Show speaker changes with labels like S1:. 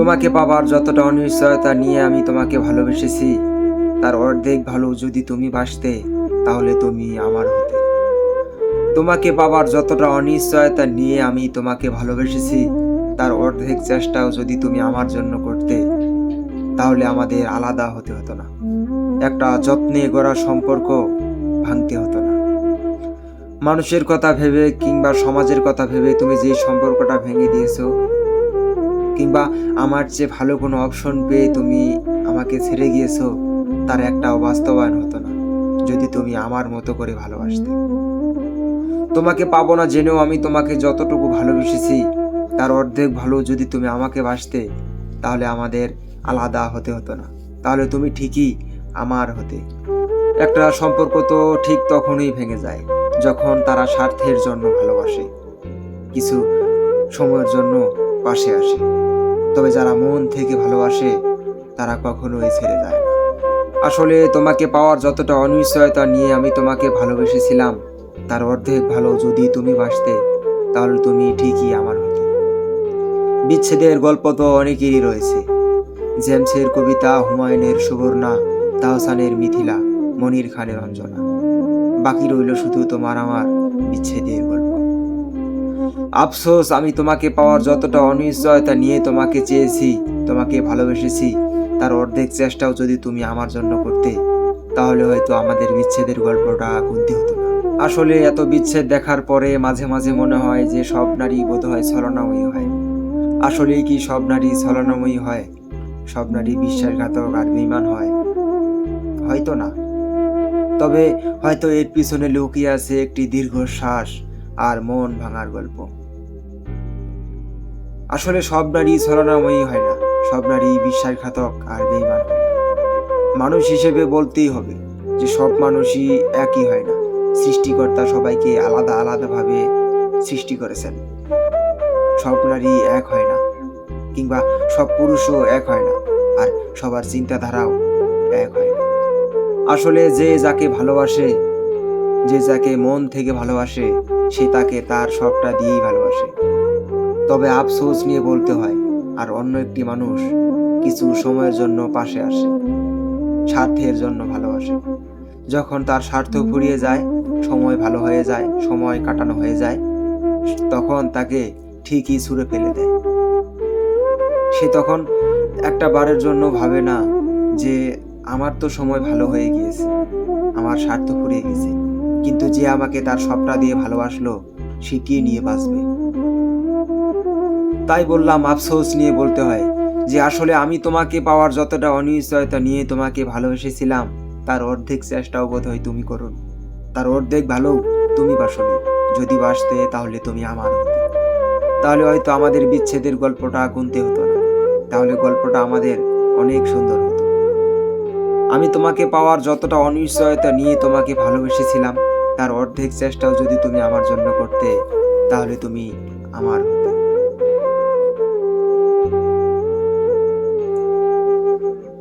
S1: তোমাকে পাবার যতটা অনিশ্চয়তা নিয়ে আমি তোমাকে ভালোবেসেছি, তার অর্ধেক ভালো যদি তুমি বাসতে তাহলে তুমি আমার হতে। তোমাকে পাবার যতটা অনিশ্চয়তা নিয়ে আমি তোমাকে ভালোবেসেছি, তার অর্ধেক চেষ্টাও যদি তুমি আমার জন্য করতে, তাহলে আমাদের আলাদা হতে হতো না। একটা যত্নে গড়া সম্পর্ক ভাঙতে হতো না। মানুষের কথা ভেবে কিংবা সমাজের কথা ভেবে তুমি যে সম্পর্কটা ভেঙে দিয়েছ কিংবা আমার চেয়ে ভালো কোনো অপশন পেয়ে তুমি আমাকে ছেড়ে গিয়েছো, তার একটা বাস্তবায়ন হতো না, যদি তুমি আমার মতো করে ভালোবাসতে। তোমাকে পাবো না জেনেও আমি তোমাকে যতটুকু ভালোবেসেছি, তার অর্ধেক ভালো যদি তুমি আমাকে বাসতে, তাহলে আমাদের আলাদা হতে হতো না। তাহলে তুমি ঠিকই আমার হতে। একটা সম্পর্ক তো ঠিক তখনই ভেঙে যায়, যখন তারা স্বার্থের জন্য ভালোবাসে, কিছু সময়ের জন্য পাশে আসে। তবে যারা মন থেকে ভালোবাসে, তারা কখনোই ছেড়ে যায় না। আসলে তোমাকে পাওয়ার যতটা অনিশ্চয়তা নিয়ে আমি তোমাকে ভালোবেসেছিলাম, তার অর্ধেক ভালো যদি তুমি বাসতে তাহলে তুমি ঠিকই আমার হতে। বিচ্ছেদের গল্প তো অনেকেরই রয়েছে। জেমসের কবিতা, হুমায়ুনের সুবর্ণা, তাহসানের মিথিলা, মনির খানের অঞ্জনা। বাকি রইল শুধু তোমার আমার বিচ্ছেদের গল্প। আফসোস, আমি তোমাকে পাওয়ার যতটা অনিশ্চয়তা নিয়ে তোমাকে চেয়েছি, তোমাকে ভালোবেসেছি, তার অর্ধেক চেষ্টাও যদি তুমি আমার জন্য করতে, তাহলে হয়তো আমাদের বিচ্ছেদের গল্পটা গুনতে হতো না। আসলে এত বিচ্ছেদ দেখার পরে মাঝে মাঝে মনে হয় যে সব নারী বোধহয় ছলনাময়ী হয়। আসলেই কি সব নারী ছলনাময়ী হয়? সব নারী বিশ্বাসঘাতক আর বেইমান হয়? হয়তো না। তবে হয়তো এর পিছনে লুকিয়ে আছে একটি দীর্ঘশ্বাস আর মন ভাঙার গল্প। আসলে সব নারী ছলনাময়ী হয় না। সব নারী বিশ্বাসঘাতক আর বেইমান। মানুষ হিসেবে বলতেই হবে যে সব মানুষই একই হয় না। সৃষ্টিকর্তা সবাইকে আলাদা আলাদাভাবে সৃষ্টি করেছেন। সব নারী এক হয় না, কিংবা সব পুরুষও এক হয় না, আর সবার চিন্তাধারাও এক হয় না। আসলে যে যাকে ভালোবাসে, যে যাকে মন থেকে ভালোবাসে, সে তাকে তার সবটা দিয়েই ভালোবাসে। তবে আফসোস নিয়ে বলতে হয়, আর অন্য একটি মানুষ কিছু সময়ের জন্য পাশে আসে, স্বার্থের জন্য ভালোবাসে। যখন তার স্বার্থ ফুরিয়ে যায়, সময় ভালো হয়ে যায়, সময় কাটানো হয়ে যায়, তখন তাকে ঠিকই ছুঁড়ে ফেলে দেয়। সে তখন একটা বারের জন্য ভাবে না যে, আমার তো সময় ভালো হয়ে গিয়েছে, আমার স্বার্থ ফুরিয়ে গেছে। কিন্তু যে আমাকে তার সবটা দিয়ে ভালোবাসলো, সে কি নিয়ে বাঁচবে? তাই বললাম, আফসোস নিয়ে বলতে হয় যে আসলে আমি তোমাকে পাওয়ার যতটা অনিশ্চয়তা নিয়ে তোমাকে ভালোবেসেছিলাম, তার অর্ধেক চেষ্টাও বোধ হয় তুমি করো তার অর্ধেক ভালো তুমি বাসনি যদি বাসতে, তাহলে তুমি আমার হতে। তাহলে হয়তো আমাদের বিচ্ছেদের গল্পটা গুনতে হতো না। তাহলে গল্পটা আমাদের অনেক সুন্দর হতো। আমি তোমাকে পাওয়ার যতটা অনিশ্চয়তা নিয়ে তোমাকে ভালোবেসেছিলাম, তার অর্ধেক চেষ্টাও যদি তুমি আমার জন্য করতে, তাহলে তুমি আমার হতে।